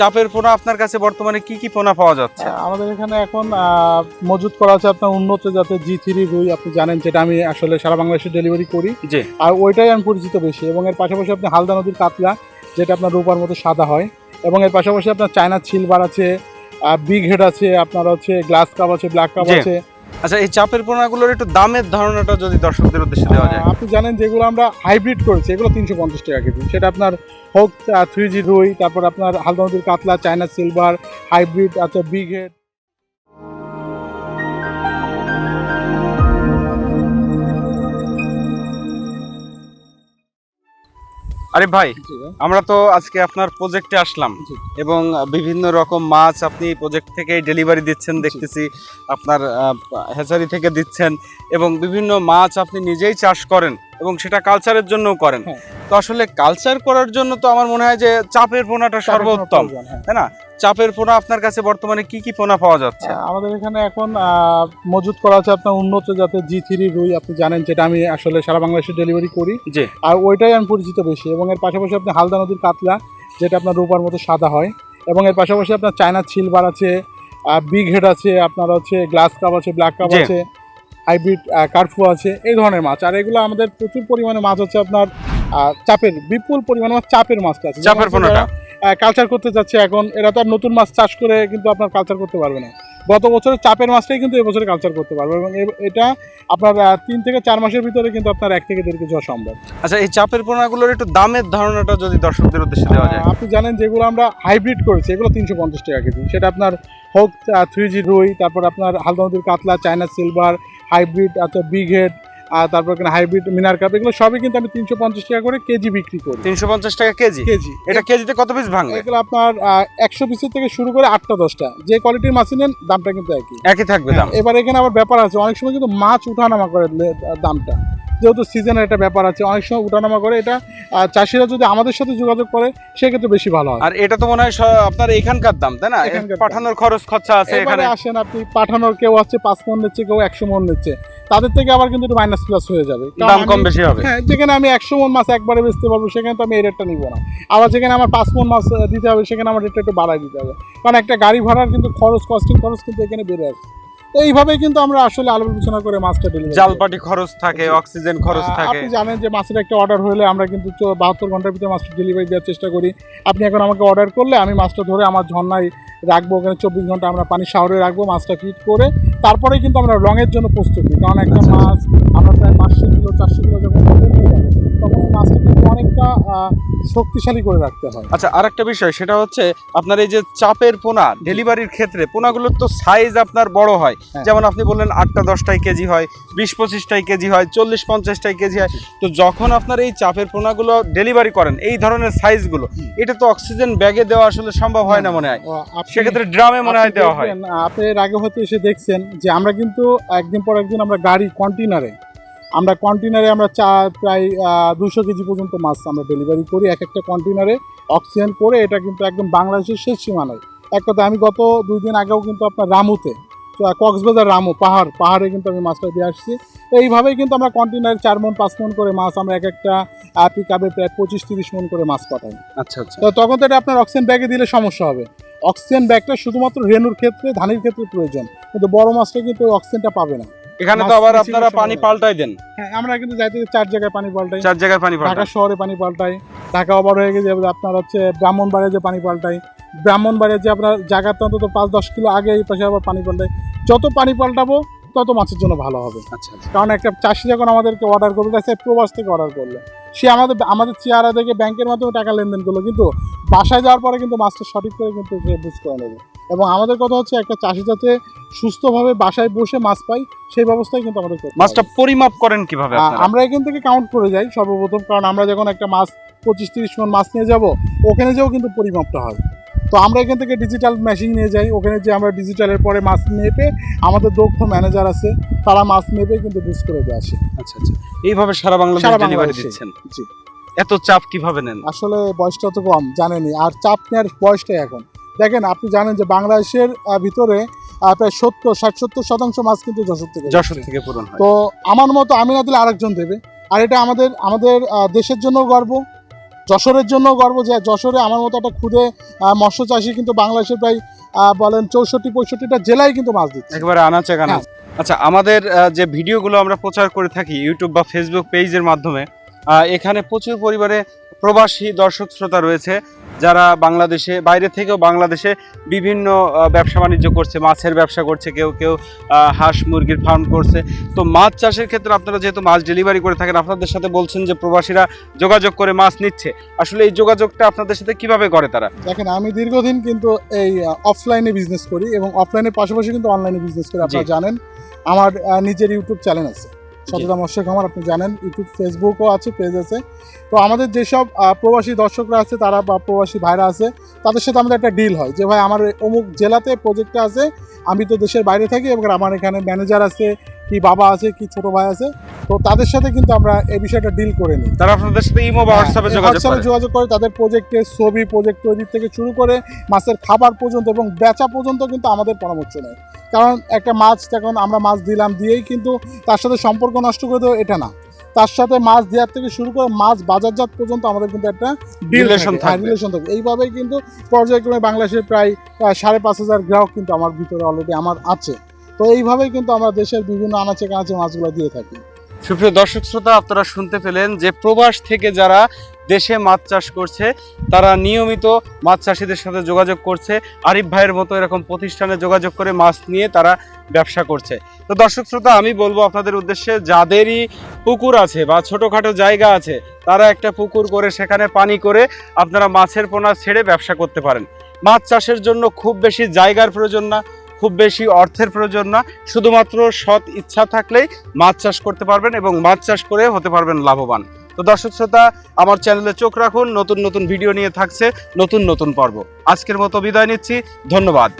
চাপের পোনা আপনার কাছে বর্তমানে কি কি পোনা পাওয়া যাচ্ছে? আমাদের এখানে এখন মজুদ করা আছে আপনার উন্নত জাতের জি থ্রি রুই আপনি জানেন যেটা আমি আসলে সারা বাংলাদেশে ডেলিভারি করি। জি। আর ওইটাই আমি পরিচিত বেশি। এবং এর পাশাপাশি আপনি হালদা নদীর কাতলা যেটা আপনার রূপার মতো সাদা হয়। এবং এর পাশাপাশি আপনার চায়না সিলভার আছে বিগ হেড আছে আপনার হচ্ছে গ্লাস কাপ আছে ব্ল্যাক কাপ আছে। আচ্ছা এই চাপের পোনাগুলোর একটু দামের ধারণাটা যদি দর্শকদের উদ্দেশ্যে দেওয়া যায়। আপনি জানেন যেগুলো আমরা হাইব্রিড করেছি, এগুলো তিনশো পঞ্চাশ টাকা কেজি। সেটা আপনার হোক থ্রি জি রুই, তারপর আপনার হালদা নদীর কাতলা, চায়না সিলভার হাইব্রিড আচ্ছা বিগ আরে ভাই আমরা তো আজকে আপনার প্রজেক্টে আসলাম এবং বিভিন্ন রকম মাছ আপনি প্রজেক্ট থেকে ডেলিভারি দিচ্ছেন দেখতেছি আপনার হ্যাচারি থেকে দিচ্ছেন এবং বিভিন্ন মাছ আপনি নিজেই চাষ করেন এবং সেটা কালচারের জন্যও করেন। হ্যাঁ। তো আসলে কালচার করার জন্য তো আমার মনে হয় যে চাপের পোনাটা সর্বোত্তম হ্যাঁ। তাই না? চাপের পোনা আপনার কাছে বর্তমানে কি কি পোনা পাওয়া যাচ্ছে? আমাদের এখানে এখন মজুত করা আছে আপনার উন্নত জাতের জি থ্রি রুই আপনি জানেন যেটা আমি আসলে সারা বাংলাদেশে ডেলিভারি করি। জি। আর ওইটাই আমি পরিচিত বেশি। এবং এর পাশাপাশি আপনি হালদা নদীর কাতলা যেটা আপনার রূপার মতো সাদা হয়। এবং এর পাশাপাশি আপনার চায়না সিলভার আছে বিগ হেড আছে আপনার হচ্ছে গ্লাস কাপ আছে ব্ল্যাক কাপ আছে হাইব্রিড কার্ফু আছে এই ধরনের মাছ। আর এগুলো আমাদের প্রচুর পরিমাণে মাছ হচ্ছে আপনার চাপের বিপুল পরিমাণে মাছ চাপের মাছটা আছে। চাপের পোনাটা কালচার করতে যাচ্ছে এখন। এরা তো আর নতুন মাছ চাষ করে কিন্তু আপনার কালচার করতে পারবে না। গত বছরের চাপের মাছটাই কিন্তু এবছরে কালচার করতে পারবে এবং এটা আপনার তিন থেকে চার মাসের ভিতরে কিন্তু আপনার এক থেকে দেড় কেজি হওয়া সম্ভব। আচ্ছা এই চাপের পোনাগুলোর একটু দামের ধারণাটা যদি দর্শকদের উদ্দেশ্যে দেওয়া যায়। আপনি জানেন যেগুলো আমরা হাইব্রিড করেছি এগুলো তিনশো পঞ্চাশ টাকা কেজি। সেটা আপনার হোক থ্রি জি রুই তারপর আপনার হালদা নদীর কাতলা চায়না সিলভার হাইব্রিড আছে বিগ হেড আর তারপর এখানে হাইব্রিড মিনার কাপ এগুলো সবই কিন্তু আমি তিনশো পঞ্চাশ টাকা করে কেজি বিক্রি করি। তিনশো পঞ্চাশ টাকা কেজি? কেজি। এটা কেজিতে কত পিস ভাঙবে? এগুলো আপনার একশো পিসের থেকে শুরু করে আটটা দশটা। যে কোয়ালিটির মাছ নেন দামটা কিন্তু একই। একই থাকবে দাম। এবার এখানে আবার ব্যাপার আছে অনেক সময় কিন্তু মাছ উঠানামা করে দামটা। যেহেতু সিজনের একটা ব্যাপার আছে অনেক সময় উঠানামা করে এটা চাষিরা যদি আমাদের সাথে যোগাযোগ করে সেক্ষেত্রে বেশি ভালো হয়। আর এটা তো মনে হয় আপনার এখানকার দাম তাই না? পাঠানোর খরচ খরচা আছে এখানে। আসেন আপনি পাঠানোর কেউ হচ্ছে পাঁচ মন নিচ্ছে কেউ একশো মন নিচ্ছে। তাদের থেকে আবার কিন্তু মাইনাস প্লাস হয়ে যাবে। দাম কম বেশি হবে। হ্যাঁ যেখানে আমি একশো মন মাছ একবারে বেচতে পারব সেখানে তো আমি এই রেটটা নিবো না। আবার যেখানে আমার পাঁচ মন মাছ দিতে হবে সেখানে আমার রেটটা একটু বাড়াই দিতে হবে। কারণ একটা গাড়ি ভাড়ার কিন্তু খরচ কস্টিং খরচ কিন্তু এখানে বেড়ে আসছে। তো এইভাবেই কিন্তু আমরা আসলে আলো বিবেচনা করে মাছটা ডেলিভারি জালপাটি খরচ থাকে অক্সিজেন খরচ থাকে। আপনি জানেন যে মাছের একটা অর্ডার হলে আমরা কিন্তু বাহাত্তর ঘণ্টার ভিতরে মাছটা ডেলিভারি দেওয়ার চেষ্টা করি। আপনি এখন আমাকে অর্ডার করলে আমি মাছটা ধরে আমার ঝর্ণায় রাখব ওখানে চব্বিশ ঘণ্টা আমরা পানি শাওয়ারে রাখব মাছটা ফিট করে তারপরে কিন্তু আমরা রঙের জন্য প্রস্তুত কারণ একটা মাছ আমরা প্রায় পাঁচশো কিলো চারশো কিলো যখন তখন এই মাছটা কিন্তু অনেকটা শক্তিশালী করে রাখতে হয়। আচ্ছা আরেকটা বিষয় সেটা হচ্ছে আপনার এই যে চাপের পোনা ডেলিভারির ক্ষেত্রে পোনাগুলোর তো সাইজ আপনার বড় হয়। হ্যাঁ। যেমন আপনি বললেন আটটা দশটাই কেজি হয় বিশ পঁচিশটাই কেজি হয় চল্লিশ পঞ্চাশটাই কেজি হয়। তো যখন আপনার এই চাপের পোনাগুলো ডেলিভারি করেন এই ধরনের সাইজগুলো এটা তো অক্সিজেন ব্যাগে দেওয়া আসলে সম্ভব হয় না মনে হয়। সেক্ষেত্রে ড্রামে মনে হয় দেওয়া হয়। আপনি এর আগে হয়তো এসে দেখছেন যে আমরা কিন্তু একদিন পর একদিন আমরা গাড়ি কন্টেনারে আমরা কন্টেনারে আমরা চা প্রায় দুশো কেজি পর্যন্ত মাছ আমরা ডেলিভারি করি এক একটা কন্টেনারে অক্সিজেন করে এটা কিন্তু একদম বাংলাদেশের শেষ সীমানায়। এক কথা আমি গত দুই দিন আগেও কিন্তু আপনার রামুতে কক্সবাজার রামু পাহাড় পাহাড়ে কিন্তু আমি মাছটা দিয়ে আসছি। তো এইভাবেই কিন্তু আমরা কন্টেনারে চার মন পাঁচ মন করে মাছ আমরা এক একটা পিক আপে প্রায় পঁচিশ তিরিশ মন করে মাছ পাঠাই। আচ্ছা আচ্ছা। তো তখন তো এটা আপনার অক্সিজেন ব্যাগে দিলে সমস্যা হবে। অক্সিজেন ব্যাগটা শুধুমাত্র রেনুর ক্ষেত্রে ধানের ক্ষেত্রে প্রয়োজন। কিন্তু বড় মাছটা কিন্তু অক্সিজেনটা পাবে না। এখানে তো আবার আপনারা পানি। পাল্টাই দেন। হ্যাঁ আমরা কিন্তু যাইতে চার জায়গায় পানি পাল্টাই। চার জায়গায় পানি পাল্টাই। ঢাকা শহরে পানি পাল্টাই। ঢাকা ওভার হয়ে গেছে আপনার হচ্ছে ব্রাহ্মণবাড়িয়া যে পানি পাল্টাই। ব্রাহ্মণবাড়িয়া যে আপনার জায়গাতে অন্তত পাঁচ দশ কিলো আগে এই পাশে আবার পানি পাল্টাই। যত পানি পাল্টাবো তত মাছের জন্য ভালো হবে। আচ্ছা আচ্ছা। কারণ একটা চাষি যখন আমাদেরকে অর্ডার করবে সে প্রবাস থেকে অর্ডার করল। সে আমাদের আমাদের চেহারা দেখে ব্যাংকের মাধ্যমে টাকা লেনদেন করল। কিন্তু বাসায় যাওয়ার পরে কিন্তু মাছটা সঠিক করে কিন্তু সে বুঝ করে নেবে এবং আমাদের কথা হচ্ছে একটা চাষি যাতে সুস্থভাবে বাসায় বসে মাছ পাই সেই ব্যবস্থাই কিন্তু আমাদের করতে মাছটা পরিমাপ করেন কীভাবে আমরা এখান থেকে কাউন্ট করে যাই সর্বপ্রথম কারণ আমরা যখন একটা মাছ পঁচিশ তিরিশ মন মাছ নিয়ে যাব ওখানে যেও কিন্তু পরিমাপটা হয়। তো আমরা এখান থেকে ডিজিটাল মেশিন নিয়ে যাই ওখানে যে আমরা ডিজিটালের পরে মাছ মেপে আমাদের দক্ষ ম্যানেজার আছে তারা মাছ মেপে কিন্তু বুঝ করে দিয়ে আসে। আচ্ছা আচ্ছা। এইভাবে সারা বাংলাদেশ সারা ডেলিভারি দিচ্ছেন? জি। এত চাপ কীভাবে নেন? আসলে বয়সটা তো কম জানেনই। আর চাপ নেওয়ার বয়সটাই এখন। দেখেন আপনি জানেন যে বাংলাদেশের ভিতরে প্রায় সত্তর ষাট সত্তর শতাংশ মাছ কিন্তু যশোর থেকে যশোর থেকে পূরণ তো আমার মতো আমি না দিলে আরেকজন দেবে। আর এটা আমাদের আমাদের দেশের জন্য গর্ব যশোরের জন্য গর্ব যে যশোরে আমার মতো একটা ক্ষুদে মৎস্য চাষি কিন্তু বাংলাদেশের প্রায় বলেন চৌষট্টি পঁয়ষট্টিটা জেলায় কিন্তু মাছ দিচ্ছে। একেবারে আনাচে কানাচ। আচ্ছা আমাদের যে ভিডিওগুলো আমরা প্রচার করে থাকি ইউটিউব বা ফেসবুক পেজের মাধ্যমে এখানে প্রচুর পরিবারে প্রবাসী দর্শক শ্রোতা রয়েছে। যারা বাংলাদেশে বাইরে থেকেও বাংলাদেশে বিভিন্ন ব্যবসা বাণিজ্য করছে মাছের ব্যবসা করছে কেউ কেউ হাঁস মুরগির ফার্ম করছে। তো মাছ চাষের ক্ষেত্রে আপনারা যেহেতু মাছ ডেলিভারি করে থাকেন আপনাদের সাথে বলছেন যে প্রবাসীরা যোগাযোগ করে মাছ নিচ্ছে। আসলে এই যোগাযোগটা আপনাদের সাথে কীভাবে করে তারা? দেখেন আমি দীর্ঘদিন কিন্তু এই অফলাইনে বিজনেস করি এবং অফলাইনের পাশাপাশি কিন্তু অনলাইনে বিজনেস করি আপনারা জানেন। আমার নিজের ইউটিউব চ্যানেল আছে। সততা মৎস্য আমার, আপনি জানেন, ইউটিউব ফেসবুকও আছে পেজ আছে। তো আমাদের যেসব প্রবাসী দর্শকরা আছে, তারা বা প্রবাসী ভাইরা আছে, তাদের সাথে আমাদের একটা ডিল হয় যে, ভাই, আমার অমুক জেলাতে প্রজেক্টটা আছে, আমি তো দেশের বাইরে থাকি এবং আমার এখানে ম্যানেজার আছে কি বাবা আছে কি ছোট ভাই আছে তো তাদের সাথে কিন্তু আমরা এই বিষয়টা ডিল করে নিই। তারা আপনাদের সাথে ইমো বা হোয়াটসঅ্যাপে হ্যাঁ, যোগাযোগ হোয়াটসঅ্যাপে করে। যোগাযোগ করে তাদের প্রজেক্টের ছবি প্রজেক্ট তৈরি থেকে শুরু করে মাছের খাবার পর্যন্ত এবং বেচা পর্যন্ত কিন্তু আমাদের পরামর্শ নেয়। কারণ একটা মাছ যখন আমরা মাছ দিলাম দিয়েই কিন্তু তার সাথে সম্পর্ক নষ্ট করে দেবো এটা না। তার সাথে মাছ দেওয়ার থেকে শুরু করে মাছ বাজারজাত পর্যন্ত আমাদের কিন্তু একটা রিলেশন থাকবে। রিলেশন থাকবে। এইভাবেই কিন্তু পর্যায়ক্রমে বাংলাদেশের প্রায় সাড়ে পাঁচ হাজার গ্রাহক কিন্তু আমার ভিতরে অলরেডি আমার আছে। তো এইভাবেই কিন্তু আমরা দেশের বিভিন্ন আনাচে কানাচে মাছগুলো দিয়ে থাকি। সুপ্রিয় দর্শক শ্রোতা, আপনারা শুনতে পেলেন যে প্রবাস থেকে যারা দেশে মাছ চাষ করছে, তারা নিয়মিত মাছ চাষিদের সাথে যোগাযোগ করছে। আরিফ ভাইয়ের মতো এরকম প্রতিষ্ঠানে যোগাযোগ করে মাছ নিয়ে তারা ব্যবসা করছে। তো দর্শক শ্রোতা, আমি বলব আপনাদের উদ্দেশ্যে, যাদেরই পুকুর আছে বা ছোটোখাটো জায়গা আছে, তারা একটা পুকুর করে সেখানে পানি করে আপনারা মাছের পোনা ছেড়ে ব্যবসা করতে পারেন। মাছ চাষের জন্য খুব বেশি জায়গার প্রয়োজন না। খুব বেশি অর্থের প্রয়োজন না, শুধুমাত্র সৎ ইচ্ছা থাকলেই মাছ চাষ করতে পারবেন এবং মাছ চাষ করে হতে পারবেন লাভবান। তো দর্শক শ্রোতা, আমার চ্যানেলে চোখ রাখুন, নতুন নতুন ভিডিও নিয়ে থাকছে নতুন নতুন পর্ব। আজকের মতো বিদায় নিচ্ছি, ধন্যবাদ।